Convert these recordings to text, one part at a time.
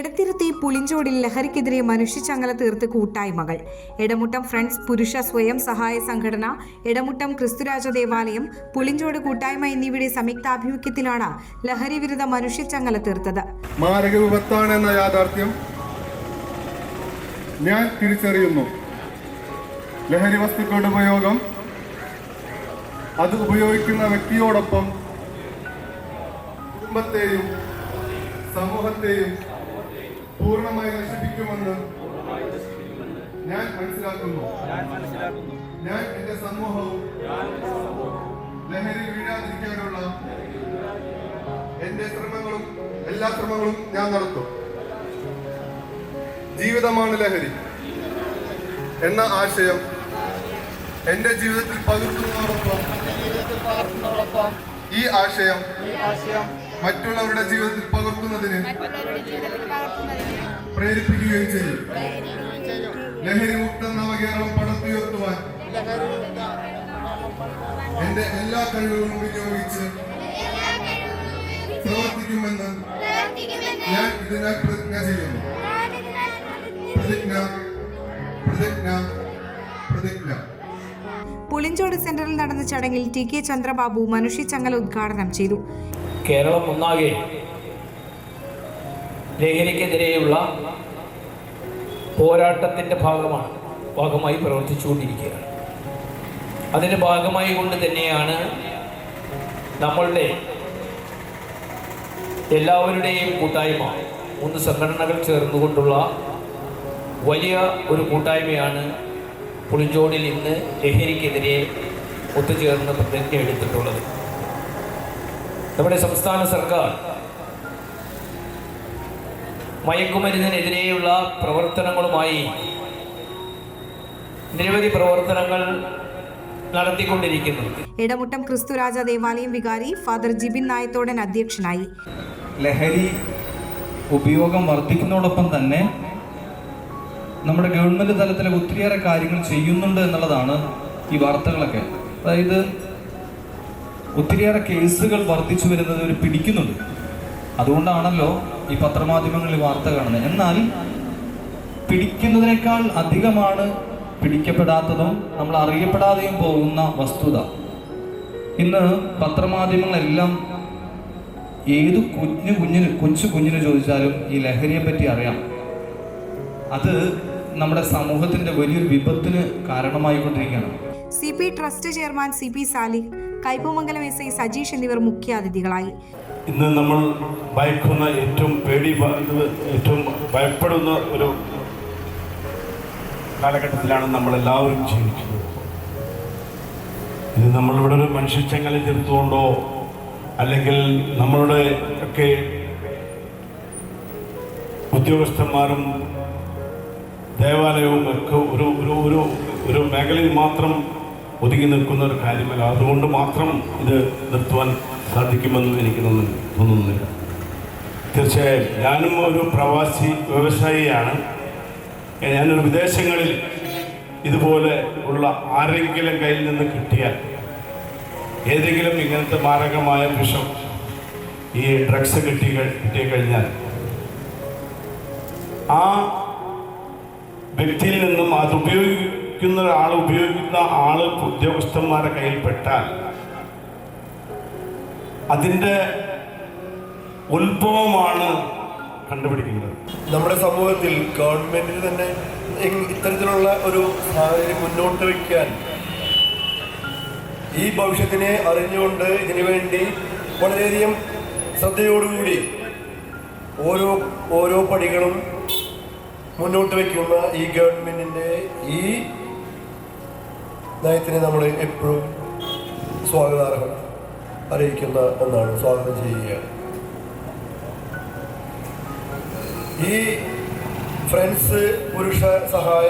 എടത്തിരുത്തി പുളിഞ്ചോടിൽ ലഹരിക്കെതിരെ മനുഷ്യച്ചങ്ങല തീർത്ത് കൂട്ടായ്മകൾ. എടമുട്ടം ഫ്രണ്ട്സ് പുരുഷ സ്വയം സഹായ സംഘടന എടമുട്ടം ക്രിസ്തുരാജ ദേവാലയം പുളിഞ്ചോട് കൂട്ടായ്മ എന്നിവയുടെ സംയുക്താഭിമുഖ്യത്തിലാണ് ലഹരി വിരുദ്ധ മനുഷ്യച്ചങ്ങല തീർത്തത്. മാരക വിപത്താണ് യാഥാർത്ഥ്യം ഞാൻ തിരിച്ചറിയുന്നു. ലഹരി വസ്തുക്കളുടെ ഉപയോഗം അത് ഉപയോഗിക്കുന്ന വ്യക്തിയോടൊപ്പം കുടുംബത്തെയും സമൂഹത്തെയും പൂർണമായി നശിപ്പിക്കുമെന്ന് ഞാൻ മനസ്സിലാക്കുന്നു. ഞാൻ എന്റെ സമൂഹവും ലഹരി വീഴാതിരിക്കാനുള്ള എന്റെ ശ്രമങ്ങളും എല്ലാ ശ്രമങ്ങളും ഞാൻ നടത്തും. ജീവിതമാണ് ലഹരി. എന്ന ആശയം എന്റെ ജീവിതത്തിൽ പകർത്തുന്നതോടൊപ്പം ഈ ആശയം മറ്റുള്ളവരുടെ ജീവിതത്തിൽ പകർത്തുന്നതിന് പ്രേരിപ്പിക്കുകയും ചെയ്യും. ലഹരി മുക്ത നവകേരളം പടത്തുയർത്തുവാൻ എന്റെ എല്ലാ കഴിവുകളും വിനിയോഗിച്ച് പ്രവർത്തിക്കുമെന്ന് ഞാൻ ഇതിനാൽ പ്രതിജ്ഞ ചെയ്യുന്നു. പ്രതിജ്ഞ പ്രതിജ്ഞ പ്രതിജ്ഞ. പുളിഞ്ചോട് സെന്ററിൽ നടന്ന ചടങ്ങിൽ ടി കെ ചന്ദ്രബാബു മനുഷ്യ ചങ്ങല ഉദ്ഘാടനം ചെയ്തു. കേരളം ഒന്നാകെ ലഹരിക്കെതിരെയുള്ള പോരാട്ടത്തിന്റെ ഭാഗമാണ് ഭാഗമായി പ്രവർത്തിച്ചുകൊണ്ടിരിക്കുകയാണ്. അതിന്റെ ഭാഗമായി കൊണ്ട് തന്നെയാണ് നമ്മളുടെ എല്ലാവരുടെയും കൂട്ടായ്മ മൂന്ന് സംഘടനകൾ ചേർന്നുകൊണ്ടുള്ള വലിയ ഒരു കൂട്ടായ്മയാണ് പുളിഞ്ചോടിൽ ഇന്ന് ലഹരിക്കെതിരെ ഒത്തുചേർന്ന് പ്രതിജ്ഞ എടുത്തിട്ടുള്ളത് നമ്മുടെ സംസ്ഥാന സർക്കാർ മയക്കുമരുന്നിനെതിരെയുള്ള പ്രവർത്തനങ്ങളുമായി നിരവധി പ്രവർത്തനങ്ങൾ നടത്തിക്കൊണ്ടിരിക്കുന്നു. ഇടമുട്ടം ക്രിസ്തുരാജ ദേവാലയം വികാരി ഫാദർ ജിബിൻ നായത്തോടൻ അധ്യക്ഷനായി. ലഹരി ഉപയോഗം വർദ്ധിക്കുന്നതോടൊപ്പം തന്നെ നമ്മുടെ ഗവൺമെന്റ് തലത്തിൽ ഒത്തിരിയേറെ കാര്യങ്ങൾ ചെയ്യുന്നുണ്ട് എന്നുള്ളതാണ് ഈ വാർത്തകളൊക്കെ. അതായത് ഒത്തിരിയേറെ കേസുകൾ വർദ്ധിച്ചു വരുന്നത് ഒരു പിടിക്കുന്നുണ്ട്. അതുകൊണ്ടാണല്ലോ ഈ പത്രമാധ്യമങ്ങളിൽ വാർത്ത കാണുന്നത്. എന്നാൽ പിടിക്കുന്നതിനേക്കാൾ അധികമാണ് പിടിക്കപ്പെടാത്തതും നമ്മൾ അറിയപ്പെടാതെയും പോകുന്ന വസ്തുത. ഇന്ന് പത്രമാധ്യമങ്ങളെല്ലാം ഏത് കുഞ്ഞു കുഞ്ഞിന് കൊച്ചു കുഞ്ഞിന് ചോദിച്ചാലും ഈ ലഹരിയെ പറ്റി അറിയാം. അത് നമ്മുടെ സമൂഹത്തിന്റെ വലിയൊരു വിപത്തിന് കാരണമായിക്കൊണ്ടിരിക്കുകയാണ്. C P trust chairman C P Salih Kaipamangalam S I Sajeesh എന്നിവർ മുഖ്യാതിഥികളായി. ഇന്ന് നമ്മൾ ഭയക്കുന്ന ഏറ്റവും പേടി ഏറ്റവും ഭയപ്പെടുന്ന ഒരു കാലഘട്ടത്തിലാണ് നമ്മൾ എല്ലാവരും ജീവിക്കുന്നത്. ഇത് നമ്മളിവിടെ ഒരു മനുഷ്യച്ചങ്ങല തീർത്തുകൊണ്ടോ അല്ലെങ്കിൽ നമ്മളുടെ ഒക്കെ ഉദ്യോഗസ്ഥന്മാരും ദേവാലയവും ഒക്കെ ഒരു ഒരു ഒരു മേഖലയിൽ മാത്രം ഒതുങ്ങി നിൽക്കുന്ന ഒരു കാര്യമല്ല. അതുകൊണ്ട് മാത്രം ഇത് നിർത്തുവാൻ സാധിക്കുമെന്ന് എനിക്ക് തോന്നുന്നില്ല. തീർച്ചയായും ഞാനും ഒരു പ്രവാസി വ്യവസായിയാണ്. ഞാനൊരു വിദേശങ്ങളിൽ ഇതുപോലെ ഉള്ള ആരെങ്കിലും കയ്യിൽ നിന്ന് കിട്ടിയാൽ ഏതെങ്കിലും ഇങ്ങനത്തെ മാരകമായ വിഷം ഈ ഡ്രഗ്സ് കിട്ടി കിട്ടിക്കഴിഞ്ഞാൽ ആ വ്യക്തിയിൽ നിന്നും അത് ഉപയോഗിക്കുന്ന ഒരാൾ ഉപയോഗിക്കുന്ന ആൾ ഉദ്യോഗസ്ഥന്മാരെ കയ്യിൽപ്പെട്ടാൽ അതിന്റെ ഉത്ഭവമാണ് കണ്ടുപിടിക്കുന്നത്. നമ്മുടെ സമൂഹത്തിൽ ഗവൺമെന്റിന് തന്നെ ഇത്തരത്തിലുള്ള ഒരു സാഹചര്യം മുന്നോട്ട് വയ്ക്കാൻ ഈ ഭവിഷ്യത്തിനെ അറിഞ്ഞുകൊണ്ട് ഇതിനു വേണ്ടി വളരെയധികം ശ്രദ്ധയോടുകൂടി ഓരോ ഓരോ പടികളും മുന്നോട്ട് വയ്ക്കുന്ന ഈ ഗവൺമെന്റിന്റെ ഈ നയത്തിനെ നമ്മൾ എപ്പോഴും സ്വാഗതാർഹം അറിയിക്കുന്ന ഒന്നാണ്. സ്വാഗതം ചെയ്യുക. ഈ ഫ്രണ്ട്സ് പുരുഷ സഹായ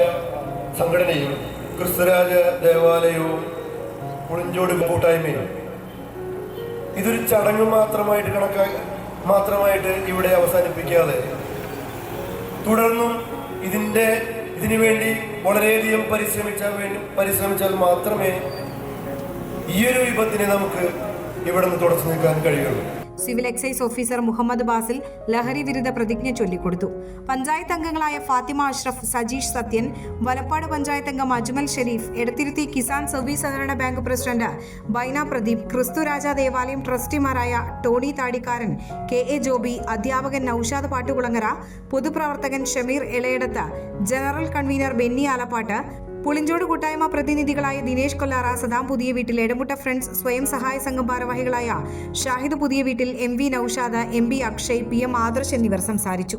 സംഘടനയും ക്രിസ്തുരാജ ദേവാലയവും പുളിഞ്ചോട് കൂട്ടായ്മയും ഇതൊരു ചടങ്ങ് മാത്രമായിട്ട് കണക്കാ മാത്രമായിട്ട് ഇവിടെ അവസാനിപ്പിക്കാതെ തുടർന്നും ഇതിന്റെ ഇതിനു വേണ്ടി വളരെയധികം പരിശ്രമിച്ചാൽ വേണ്ടി പരിശ്രമിച്ചാൽ മാത്രമേ ഈ ഒരു വിപത്തിനെ നമുക്ക് ഇവിടെ നിന്ന് തുടച്ചു നിൽക്കാൻ കഴിയുള്ളൂ. Civil excise officer Muhammad Basil ലഹരി വിരുദ്ധ പ്രതിജ്ഞ ചൊല്ലിക്കൊടുത്തു. പഞ്ചായത്ത് അംഗങ്ങളായ ഫാത്തിമ അഷ്റഫ് സജീഷ് സത്യൻ വലപ്പാട് പഞ്ചായത്ത് അംഗം അജ്മൽ ഷെരീഫ് എടത്തിരുത്തി കിസാൻ സർവീസ് സഹകരണ ബാങ്ക് പ്രസിഡന്റ് ബൈന പ്രദീപ് ക്രിസ്തുരാജ ദേവാലയം ട്രസ്റ്റിമാരായ Tony Thadikkaran K A Joby അധ്യാപകൻ നൌഷാദ് പാട്ടുകുളങ്ങര പൊതുപ്രവർത്തകൻ ഷമീർ ഇളയടത്ത് ജനറൽ കൺവീനർ ബെന്നി ആലപ്പാട്ട് പുളിഞ്ചോട് കൂട്ടായ്മ പ്രതിനിധികളായ ദിനേശ് കൊല്ലാറ സദാം പുതിയ വീട്ടിൽ എടമുട്ട ഫ്രണ്ട്സ് സ്വയം സഹായ സംഘം ഭാരവാഹികളായ Shahid Puthiya Veettil M V Noushad M B Akshay P M Adarsh എന്നിവർ സംസാരിച്ചു.